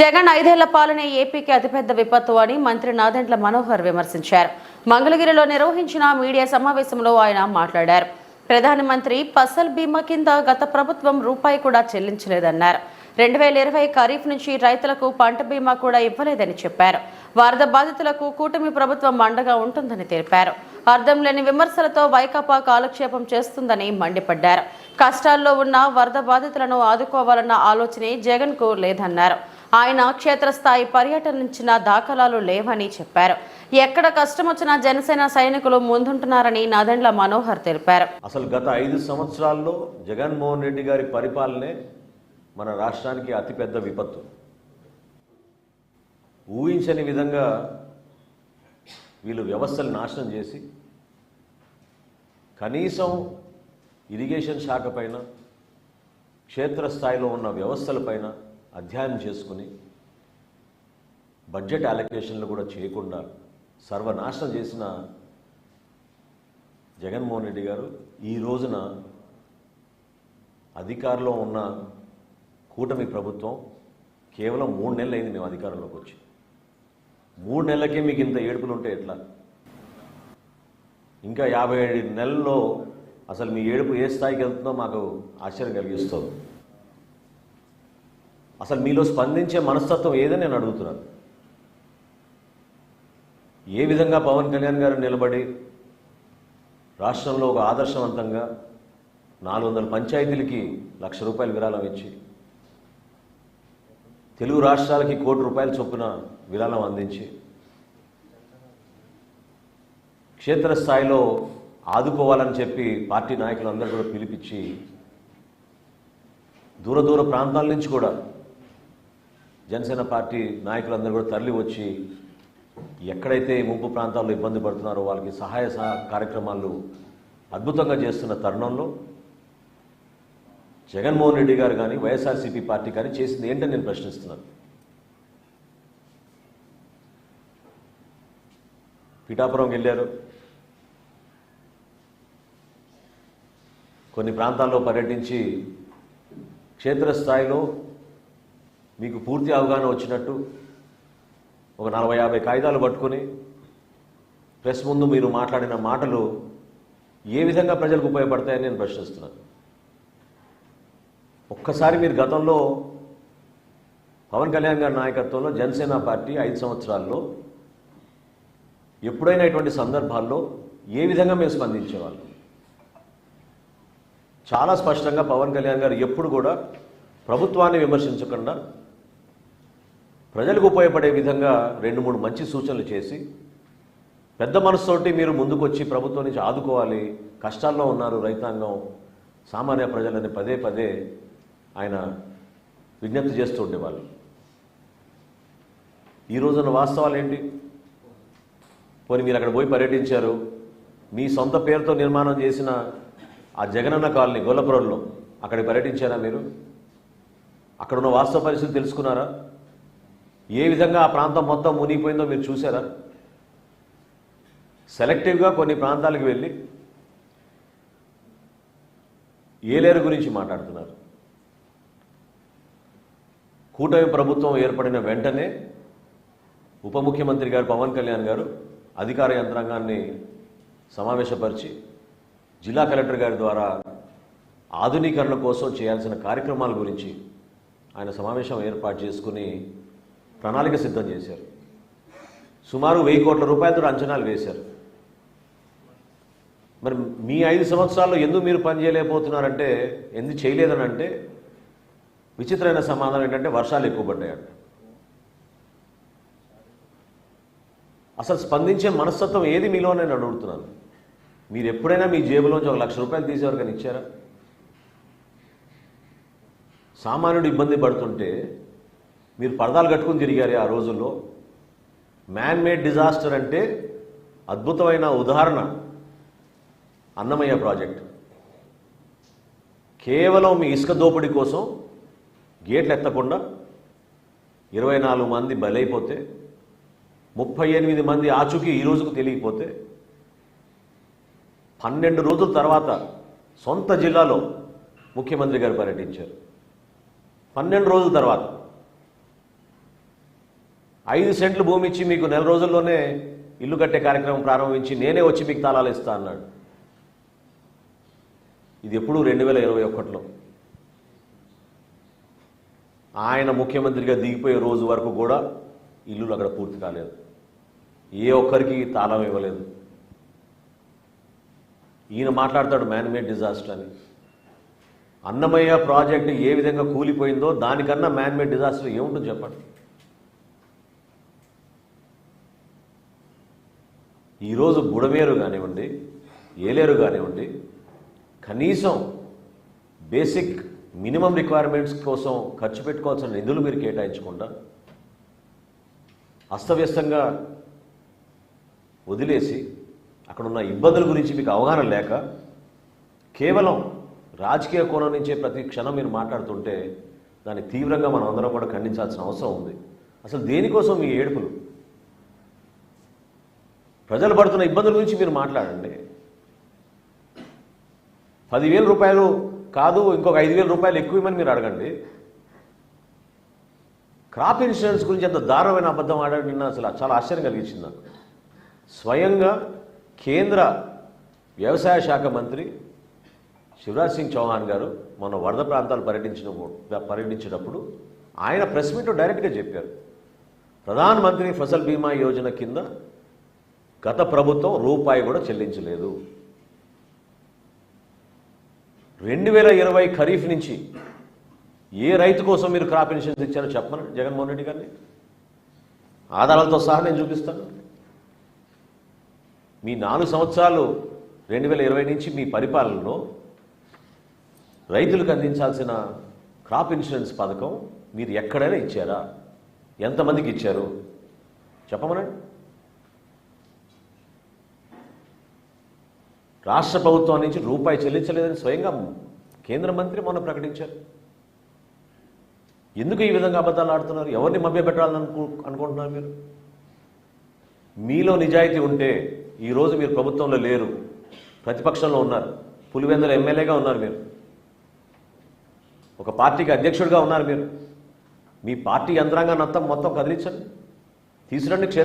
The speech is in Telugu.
జగన్ ఐదేళ్ళ పాలనే ఏపీకి అతిపెద్ద విపత్తు అని మంత్రి నాదెండ్ల మనోహర్ విమర్శించారు. మంగళగిరిలో నిర్వహించిన మీడియా సమావేశంలో ఆయన మాట్లాడారు. ప్రధానమంత్రి ఫసల్ బీమా కింద గత ప్రభుత్వం రూపాయి కూడా చెల్లించలేదన్నారు. రెండు వేల ఇరవై ఖరీఫ్ నుంచి రైతులకు పంట బీమా కూడా ఇవ్వలేదని చెప్పారు. వరద బాధితులకు కూటమి ప్రభుత్వం అండగా ఉంటుందని తెలిపారు. అర్థం లేని విమర్శలతో వైకాపా కాలక్షేపం చేస్తుందని మండిపడ్డారు. కష్టాల్లో ఉన్న వరద బాధితులను ఆదుకోవాలన్న ఆలోచనే జగన్కు లేదన్నారు. ఆయన క్షేత్రస్థాయి పర్యటనించిన దాఖలాలు లేవని చెప్పారు. ఎక్కడ కష్టం వచ్చినా జనసేన సైనికులు ముందుంటున్నారని నాదెండ్ల మనోహర్ తెలిపారు. అసలు గత ఐదు సంవత్సరాల్లో జగన్మోహన్ రెడ్డి గారి పరిపాలనే మన రాష్ట్రానికి అతిపెద్ద విపత్తు. ఊహించని విధంగా వీళ్ళు వ్యవస్థలు నాశనం చేసి కనీసం ఇరిగేషన్ శాఖ పైన క్షేత్రస్థాయిలో ఉన్న వ్యవస్థలపైన అధ్యయనం చేసుకుని బడ్జెట్ అలొకేషన్లు కూడా చేయకుండా సర్వనాశనం చేసిన జగన్మోహన్ రెడ్డి గారు ఈ రోజున అధికారంలో ఉన్న కూటమి ప్రభుత్వం కేవలం మూడు నెలలు అయింది మేము అధికారంలోకి వచ్చి. మూడు నెలలకే మీకు ఇంత ఏడుపులు ఉంటే ఎట్లా? ఇంకా యాభై ఏడు నెలల్లో అసలు మీ ఏడుపు ఏ స్థాయికి వెళ్తుందో మాకు ఆశ్చర్యం కలిగిస్తుంది. అసలు మీలో స్పందించే మనస్తత్వం ఏదని నేను అడుగుతున్నాను. ఏ విధంగా పవన్ కళ్యాణ్ గారు నిలబడి రాష్ట్రంలో ఒక ఆదర్శవంతంగా నాలుగు వందల పంచాయతీలకి లక్ష రూపాయలు విరాళం ఇచ్చి తెలుగు రాష్ట్రాలకి కోటి రూపాయల చొప్పున విరాళం అందించి క్షేత్రస్థాయిలో ఆదుకోవాలని చెప్పి పార్టీ నాయకులందరూ కూడా పిలిపించి దూర దూర ప్రాంతాల నుంచి కూడా జనసేన పార్టీ నాయకులందరూ కూడా తరలి వచ్చి ఎక్కడైతే ముంపు ప్రాంతాల్లో ఇబ్బంది పడుతున్నారో వాళ్ళకి సహాయ కార్యక్రమాలు అద్భుతంగా చేస్తున్న తరుణంలో జగన్మోహన్ రెడ్డి గారు కానీ వైఎస్ఆర్సీపీ పార్టీ కానీ చేసింది ఏంటని నేను ప్రశ్నిస్తున్నాను. పిఠాపురం వెళ్ళారు. కొన్ని ప్రాంతాల్లో పర్యటించి క్షేత్రస్థాయిలో మీకు పూర్తి అవగాహన వచ్చినట్టు ఒక నలభై యాభై కాగితాలు పట్టుకొని ప్రెస్ ముందు మీరు మాట్లాడిన మాటలు ఏ విధంగా ప్రజలకు ఉపయోగపడతాయని నేను ప్రశ్నిస్తున్నాను. ఒక్కసారి మీరు గతంలో పవన్ కళ్యాణ్ గారి నాయకత్వంలో జనసేన పార్టీ ఐదు సంవత్సరాల్లో ఎప్పుడైనా ఇటువంటి సందర్భాల్లో ఏ విధంగా మేము స్పందించేవాళ్ళం? చాలా స్పష్టంగా పవన్ కళ్యాణ్ గారు ఎప్పుడు కూడా ప్రభుత్వాన్ని విమర్శించకుండా ప్రజలకు ఉపయోగపడే విధంగా రెండు మూడు మంచి సూచనలు చేసి పెద్ద మనసుతోటి మీరు ముందుకొచ్చి ప్రభుత్వం నుంచి ఆదుకోవాలి కష్టాల్లో ఉన్నారు రైతాంగం సామాన్య ప్రజలని పదే పదే ఆయన విజ్ఞప్తి చేస్తూ ఉండేవాళ్ళు. ఈ రోజున వాస్తవాలు ఏంటి? పోనీ మీరు అక్కడ పోయి పర్యటించారు మీ సొంత పేరుతో నిర్మాణం చేసిన ఆ జగనన్న కాలనీ గొల్లపురంలో అక్కడికి పర్యటించారా మీరు? అక్కడున్న వాస్తవ పరిస్థితి తెలుసుకున్నారా? ఏ విధంగా ఆ ప్రాంతం మొత్తం మునిగిపోయిందో మీరు చూసారా సెలెక్టివ్గా కొన్ని ప్రాంతాలకు వెళ్ళి ఏలేరు గురించి మాట్లాడుతున్నారు? కూటమి ప్రభుత్వం ఏర్పడిన వెంటనే ఉప ముఖ్యమంత్రి గారు పవన్ కళ్యాణ్ గారు అధికార యంత్రాంగాన్ని సమావేశపరిచి జిల్లా కలెక్టర్ గారి ద్వారా ఆధునీకరణ కోసం చేయాల్సిన కార్యక్రమాల గురించి ఆయన సమావేశం ఏర్పాటు చేసుకుని ప్రణాళిక సిద్ధం చేశారు. సుమారు వెయ్యి కోట్ల రూపాయలతో అంచనాలు వేశారు. మరి మీ ఐదు సంవత్సరాల్లో ఎందుకు మీరు పని చేయలేకపోతున్నారంటే ఎందుకు చేయలేదని అంటే విచిత్రమైన సమాధానం ఏంటంటే వర్షాలు ఎక్కువ పడ్డాయంట. అసలు స్పందించే మనస్తత్వం ఏది మీలో నేను అడుగుతున్నాను. మీరు ఎప్పుడైనా మీ జేబులోంచి ఒక లక్ష రూపాయలు తీసేవరకని ఇచ్చారా? సామాన్యుడు ఇబ్బంది పడుతుంటే మీరు పరదాలు కట్టుకుని తిరిగారు ఆ రోజుల్లో. మ్యాన్ మేడ్ డిజాస్టర్ అంటే అద్భుతమైన ఉదాహరణ అన్నమయ్య ప్రాజెక్ట్. కేవలం మీ ఇసుక దోపిడీ కోసం గేట్లు ఎత్తకుండా ఇరవై నాలుగు మంది బలైపోతే ముప్పై ఎనిమిది మంది ఆచూకీ ఈ రోజుకు తెలియకపోతే పన్నెండు రోజుల తర్వాత సొంత జిల్లాలో ముఖ్యమంత్రి గారు పర్యటించారు. పన్నెండు రోజుల తర్వాత ఐదు సెంట్లు భూమి ఇచ్చి మీకు నెల రోజుల్లోనే ఇల్లు కట్టే కార్యక్రమం ప్రారంభించి నేనే వచ్చి మీకు తాళాలు ఇస్తా అన్నాడు. ఇది ఎప్పుడు రెండు వేల ఇరవై ఒకటిలో. ఆయన ముఖ్యమంత్రిగా దిగిపోయే రోజు వరకు కూడా ఇల్లులు అక్కడ పూర్తి కాలేదు. ఏ ఒక్కరికి తాళం ఇవ్వలేదు. ఈయన మాట్లాడతాడు మ్యాన్మేడ్ డిజాస్టర్ అని. అన్నమయ్య ప్రాజెక్టు ఏ విధంగా కూలిపోయిందో దానికన్నా మ్యాన్మేడ్ డిజాస్టర్ ఏముంటుంది చెప్పండి? ఈరోజు బుడమేరు కానివ్వండి ఏలేరు కానివ్వండి కనీసం బేసిక్ మినిమం రిక్వైర్మెంట్స్ కోసం ఖర్చు పెట్టుకోవాల్సిన నిధులు మీరు కేటాయించకుండా అస్తవ్యస్తంగా వదిలేసి అక్కడ ఉన్న ఇబ్బందుల గురించి మీకు అవగాహన లేక కేవలం రాజకీయ కోణం నుంచే ప్రతి క్షణం మీరు మాట్లాడుతుంటే దాన్ని తీవ్రంగా మనం అందరం కూడా ఖండించాల్సిన అవసరం ఉంది. అసలు దేనికోసం మీ ఏడుపులు? ప్రజలు పడుతున్న ఇబ్బందుల గురించి మీరు మాట్లాడండి. పదివేల రూపాయలు కాదు ఇంకొక ఐదు వేల రూపాయలు ఎక్కువ ఇవ్వమని మీరు అడగండి. క్రాప్ ఇన్సూరెన్స్ గురించి ఎంత దారుణమైన అబద్ధం ఆడాడు నిన్న అసలు చాలా ఆశ్చర్యం కలిగించింది నాకు. స్వయంగా కేంద్ర వ్యవసాయ శాఖ మంత్రి శివరాజ్ సింగ్ చౌహాన్ గారు మన వరద ప్రాంతాలు పర్యటించిన పర్యటించేటప్పుడు ఆయన ప్రెస్ మీట్లో డైరెక్ట్గా చెప్పారు. ప్రధాన మంత్రి ఫసల్ బీమా యోజన కింద గత ప్రభుత్వం రూపాయి కూడా చెల్లించలేదు. రెండు వేల ఇరవై ఖరీఫ్ నుంచి ఏ రైతు కోసం మీరు క్రాప్ ఇన్సూరెన్స్ ఇచ్చారో చెప్పమని జగన్మోహన్ రెడ్డి గారిని? ఆధారాలతో సహా నేను చూపిస్తాను. మీ నాలుగు సంవత్సరాలు రెండు వేల ఇరవై నుంచి మీ పరిపాలనలో రైతులకు అందించాల్సిన క్రాప్ ఇన్సూరెన్స్ పథకం మీరు ఎక్కడైనా ఇచ్చారా? ఎంతమందికి ఇచ్చారు? చెప్పమనండి. రాష్ట్ర ప్రభుత్వం నుంచి రూపాయి చెల్లించలేదని స్వయంగా కేంద్ర మంత్రి మొన్న ప్రకటించారు. ఎందుకు ఈ విధంగా అబద్ధాలు ఆడుతున్నారు? ఎవరిని మభ్యపెట్టాలని అనుకు అనుకుంటున్నారు మీరు? మీలో నిజాయితీ ఉంటే ఈరోజు మీరు ప్రభుత్వంలో లేరు. ప్రతిపక్షంలో ఉన్నారు. పులివెందుల ఎమ్మెల్యేగా ఉన్నారు మీరు. ఒక పార్టీకి అధ్యక్షుడిగా ఉన్నారు మీరు. మీ పార్టీ యంత్రాంగాన్ని అంతా మొత్తం కదిలించండి. తీసురండి క్షేత్ర